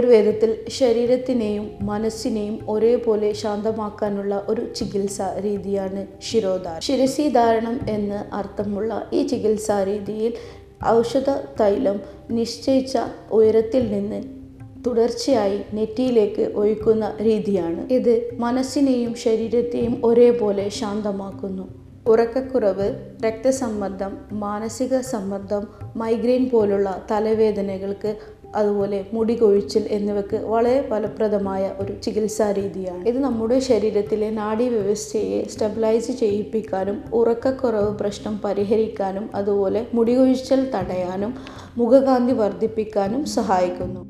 ആയുർവേദത്തിൽ ശരീരത്തിനെയും മനസ്സിനെയും ഒരേപോലെ ശാന്തമാക്കാനുള്ള ഒരു ചികിത്സാ രീതിയാണ് ശിരോധാരണം ശിരസീധാരണം എന്ന് അർത്ഥമുള്ള ഈ ചികിത്സാ രീതിയിൽ ഔഷധ തൈലം നിശ്ചയിച്ച ഉയരത്തിൽ നിന്ന് തുടർച്ചയായി നെറ്റിയിലേക്ക് ഒഴിക്കുന്ന രീതിയാണ്. ഇത് മനസ്സിനെയും ശരീരത്തെയും ഒരേപോലെ ശാന്തമാക്കുന്നു. ഉറക്കക്കുറവ് രക്തസമ്മർദ്ദം മാനസിക സമ്മർദ്ദം മൈഗ്രെയിൻ പോലുള്ള തലവേദനകൾക്ക് അതുപോലെ മുടി കൊഴിച്ചിൽ എന്നിവയ്ക്ക് വളരെ ഫലപ്രദമായ ഒരു ചികിത്സാ രീതിയാണ്. ഇത് നമ്മുടെ ശരീരത്തിലെ നാഡീവ്യവസ്ഥയെ സ്റ്റെബിലൈസ് ചെയ്യിപ്പിക്കാനും ഉറക്കക്കുറവ് പ്രശ്നം പരിഹരിക്കാനും അതുപോലെ മുടി കൊഴിച്ചൽ തടയാനും മുഖകാന്തി വർദ്ധിപ്പിക്കാനും സഹായിക്കുന്നു.